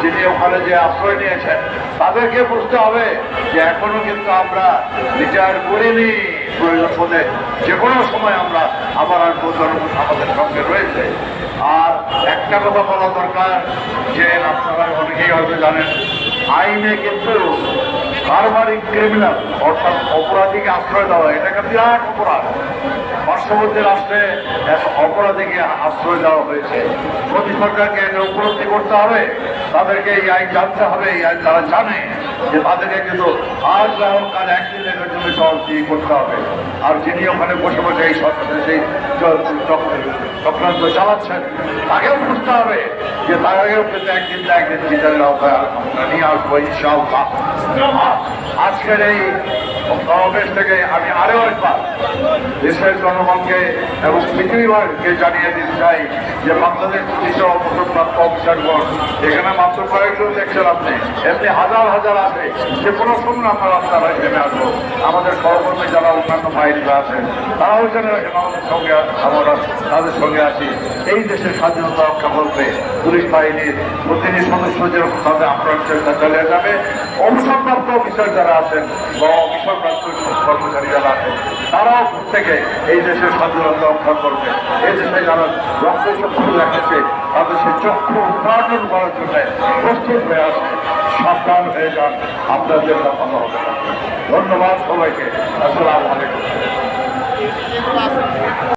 যিনি ওখানে যে আশ্রয় নিয়েছেন, তাদেরকে বুঝতে হবে যে এখনও কিন্তু আমরা রিটায়ার করিনি প্রয়োজন বোধে। যে কোনো সময় আমরা আবার আর আমাদের সঙ্গে রয়েছে। আর একটা কথা বলা দরকার, যে আপনারা অনেকেই হয়তো জানেন, আইনে কিন্তু কারবারিক ক্রিমিনাল, অর্থাৎ অপরাধীকে আশ্রয় দেওয়া এটা একটা বিরাট অপরাধ। পার্শ্ববর্তী রাষ্ট্রে এক অপরাধীকে আশ্রয় দেওয়া হয়েছে। মোদী সরকারকে এটা উপলব্ধি করতে হবে, তাদেরকে এই আইন জানতে হবে, এই আইন তারা জানে যে তাদেরকে কিন্তু আজ না হোক কাল একদিন এটার জন্য চলতি করতে হবে। আর যিনি ওখানে বসে বসে এই সরকারের সেই চক্রান্ত চালাচ্ছেন, তাকেও বুঝতে হবে যে তাকেও কিন্তু একদিন না একদিন বিচারের আওতায় আমরা নিয়ে আসব, ইনশাআল্লাহ। আজকের এই সমাবেশ থেকে আমি আরও একবার দেশের জনগণকে এবং পৃথিবীকে জানিয়ে দিতে চাই যে বাংলাদেশ পুলিশ অবসরপ্রাপ্ত অফিসারগণ, এখানে মাত্র কয়েকজন দেখছেন আপনি, এমনি হাজার হাজার আছে, যে কোনো সময় আমরা রাস্তায় নেমে আসব। আমাদের সহকর্মী যারা অন্যান্য বাহিনীরা আছেন, তারাও এখানে রাখেন আমাদের সঙ্গে আমরা, তাদের সঙ্গে আছি। এই দেশের স্বাধীনতা রক্ষা করতে পুলিশ বাহিনীর প্রতিটি সদস্য যেরকম তাদের আপনার চেষ্টা চালিয়ে যাবে। অবসরপ্রাপ্ত অফিসার যারা আছেন বা অবসরপ্রাপ্ত কর্মচারী যারা আছেন তারাও থেকে এই দেশের স্বাধীনতা রক্ষা করবে। এই দেশে যারা রক্ত চক্ষু রেখেছে তাদের সেই চক্ষু উৎপাদন করার জন্য প্রস্তুত হয়ে আসে সাবধান হয়ে যান, আপনাদের কথা হবে। ধন্যবাদ সবাইকে। আসসালামু আলাইকুম।